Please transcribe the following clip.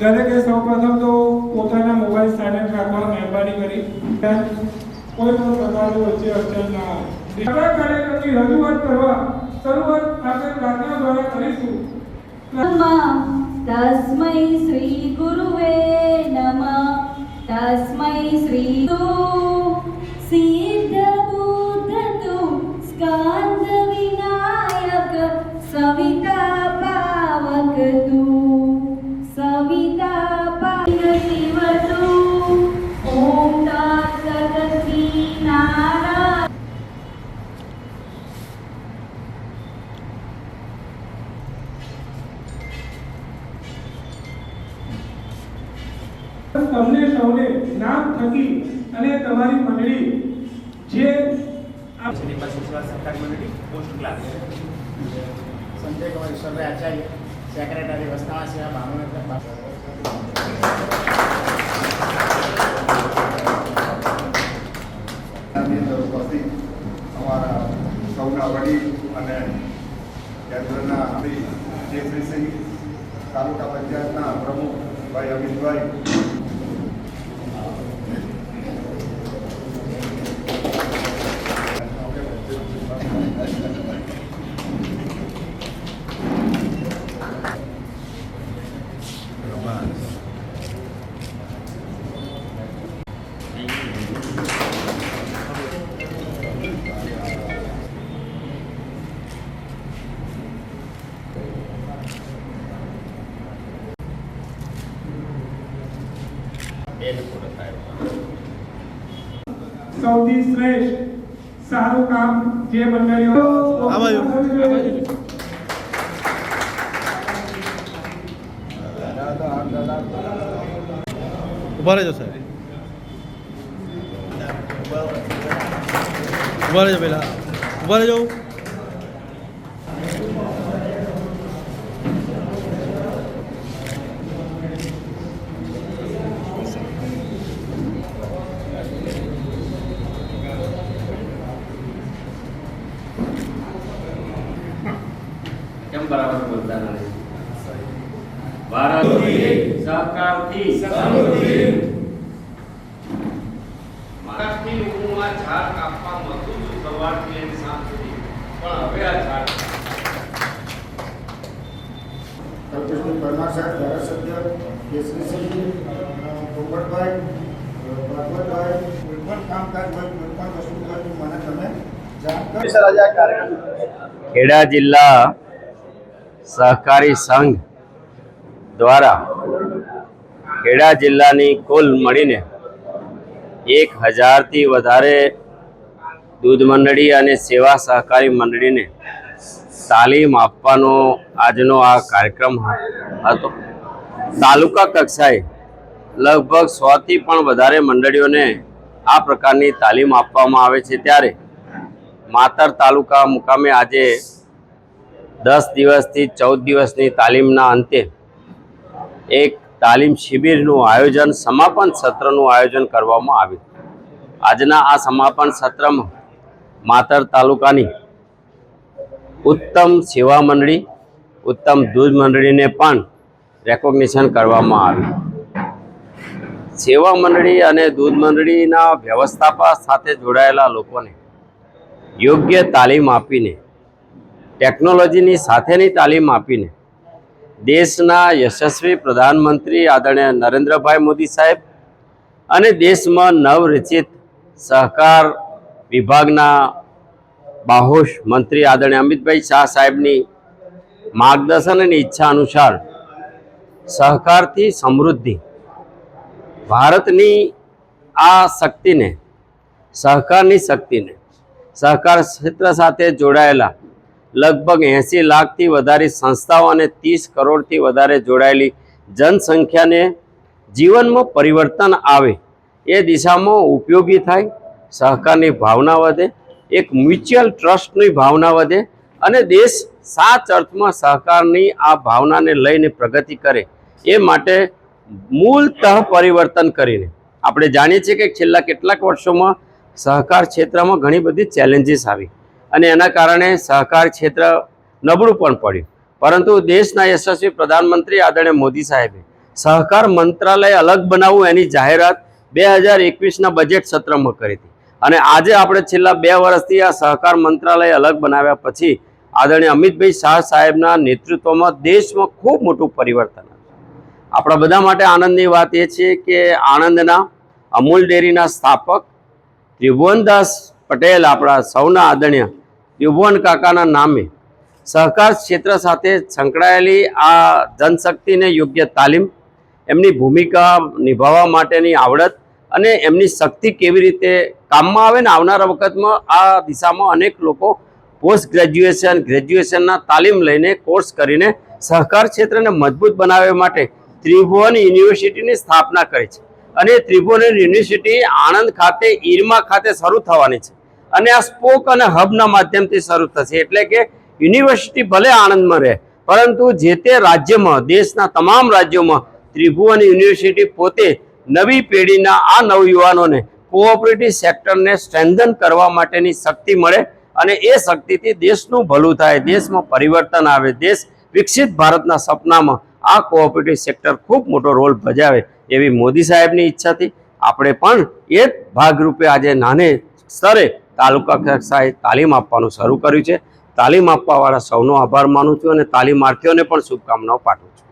ત્યારે કે સૌપ્રથમ તો પોતાના મોબાઈલ સાઇલેન્ટ રાખવા મહેરબાની કરી. કોઈ પણ પ્રકારનું વચ્ચે અડચણ ના આવે. નવા કાર્યક્રમની રજૂઆત કરવા શરૂઆત આપણે પ્રાર્થના દ્વારા કરીશું. તસ્મૈ શ્રી ગુરુવે નમ. તસ્મૈ શ્રી સિદ્ધ બુદ્ધ તું સ્કંદ વિનાયક સવિતા તમને સૌને નામ થકી અને તમારી મંડળી જે આ શનિવાર શનિવાર સરકારી મંડળી post class. Sanjay Kumar Ishwarbhai Acharya secretary Vasnava સેવા ભાવનગર ઉપસ્થિત અમારા સૌના વડીલ અને કેન્દ્રના શ્રી જેસરીસિંહ તાલુકા પંચાયતના પ્રમુખ ભાઈ અમિતભાઈ એને પૂરો થાય સૌથી શ્રેષ્ઠ સારું કામ જે મંડળીઓ આ બાજુ. આ બાજુ. ઊભા રહેજો સાહેબ ઊભા રહેજો પહેલા ઊભા રહેજો બરાબર બોલતા નથી. ભારત સહકારથી મહારાષ્ટ્રની લોકોમાં ઝાડ કાપવા મતું છું સવારથી લઈને સાંજ સુધી. પણ હવે આ ઝાડ કલ્પેશભાઈ પરમાર સાહેબ ધારાસભ્ય કેસરીસિંહ પોપટભાઈ ભાગવતભાઈ કોઈ પણ કામકાજ હોય કોઈ પણ વસ્તુ હોય મને તમે જાણ કરો. ખેડા જિલ્લા સહકારી સંઘ દ્વારા ખેડા જિલ્લાની કુલ મળીને એક હજારથી વધારે દૂધ મંડળી અને સેવા સહકારી મંડળીને તાલીમ આપવાનો આજનો આ કાર્યક્રમ હતો. તાલુકા કક્ષાએ લગભગ સોથી પણ વધારે મંડળીઓને આ પ્રકારની તાલીમ આપવામાં આવે છે. ત્યારે માતર તાલુકા મુકામે આજે દસ દિવસથી ચૌદ દિવસની તાલીમના અંતે એક તાલીમ શિબિરનું આયોજન, સમાપન સત્રનું આયોજન કરવામાં આવ્યું. આજના આ સમાપન સત્રમાં માતર તાલુકાની ઉત્તમ સેવા મંડળી, ઉત્તમ દૂધ મંડળીને પણ રેકોગ્નિશન કરવામાં આવ્યું. સેવા મંડળી અને દૂધ મંડળીના વ્યવસ્થાપક સાથે જોડાયેલા લોકોને યોગ્ય તાલીમ આપીને ટેકનોલોજીની સાથેની તાલીમ આપીને દેશના યશસ્વી પ્રધાનમંત્રી આદરણીય નરેન્દ્રભાઈ મોદી સાહેબ અને દેશમાં નવરચિત સહકાર વિભાગના બાહોશ મંત્રી આદરણીય અમિતભાઈ શાહ સાહેબની માર્ગદર્શન અને ઈચ્છા અનુસાર સહકારથી સમૃદ્ધિ ભારતની આ શક્તિને, સહકારની શક્તિને, સહકાર ક્ષેત્ર સાથે જોડાયેલા લગભગ એંસી લાખથી વધારે સંસ્થાઓ અને ત્રીસ કરોડથી વધારે જોડાયેલી જનસંખ્યાને જીવનમાં પરિવર્તન આવે એ દિશામાં ઉપયોગી થાય, સહકારની ભાવના વધે, એક મ્યુચ્યુઅલ ટ્રસ્ટની ભાવના વધે અને દેશ સાચ અર્થમાં સહકારની આ ભાવનાને લઈને પ્રગતિ કરે એ માટે મૂળતઃ પરિવર્તન કરીને આપણે જાણીએ છીએ કે છેલ્લા કેટલાક વર્ષોમાં સહકાર ક્ષેત્રમાં ઘણી બધી ચેલેન્જીસ આવી. અને એના કારણે સહકાર ક્ષેત્ર નબળું પણ પડ્યું. પરંતુ દેશના યશસ્વી પ્રધાનમંત્રી આદરણીય મોદી સાહેબે સહકાર મંત્રાલય અલગ બનાવવું એની જાહેરાત બે હજાર એકવીસના બજેટ સત્રમાં કરી હતી. અને આજે આપણે છેલ્લા બે વર્ષથી આ સહકાર મંત્રાલય અલગ બનાવ્યા પછી આદરણીય અમિતભાઈ શાહ સાહેબના નેતૃત્વમાં દેશમાં ખૂબ મોટું પરિવર્તન આપણા બધા માટે આનંદની વાત એ છે કે આણંદના અમૂલ ડેરીના સ્થાપક ત્રિભુવનદાસ પટેલ આપણા સૌના આદરણીય યુભવન કાકાના નામે સહકાર ક્ષેત્ર સાથે સંકળાયેલી આ જનશક્તિને યોગ્ય તાલીમ, એમની ભૂમિકા નિભાવવા માટેની આવડત અને એમની શક્તિ કેવી રીતે કામમાં આવે ને આવનારા વખતમાં આ દિશામાં અનેક લોકો પોસ્ટ ગ્રેજ્યુએશન, ગ્રેજ્યુએશનના તાલીમ લઈને કોર્સ કરીને સહકાર ક્ષેત્રને મજબૂત બનાવવા માટે ત્રિભુવન યુનિવર્સિટીની સ્થાપના કરી છે. અને ત્રિભુવન યુનિવર્સિટી આણંદ ખાતે, ઈરમા ખાતે શરૂ થવાની છે. અને આ સ્પોક અને હબના માધ્યમથી શરૂ થશે. એટલે કે યુનિવર્સિટી ભલે આણંદમાં રહે, પરંતુ જે તે રાજ્યમાં, દેશના તમામ રાજ્યોમાં ત્રિભુવન યુનિવર્સિટી પોતે નવી પેઢીના આ નવયુવાનોને કોઓપરેટિવ સેક્ટરને સ્ટ્રેન્ધન કરવા માટેની શક્તિ મળે અને એ શક્તિથી દેશનું ભલું થાય, દેશમાં પરિવર્તન આવે, દેશ વિકસિત ભારતના સપનામાં આ કોઓપરેટિવ સેક્ટર ખૂબ મોટો રોલ ભજાવે એવી મોદી સાહેબની ઈચ્છાથી. આપણે પણ એ ભાગરૂપે આજે નાને સ્તરે તાલુકા કક્ષાએ તાલીમ આપવાનું શરૂ કર્યું છે. તાલીમ આપવાવાળા સૌનો આભાર માનું છું અને તાલીમાર્થીઓને પણ શુભકામનાઓ પાઠવું છું.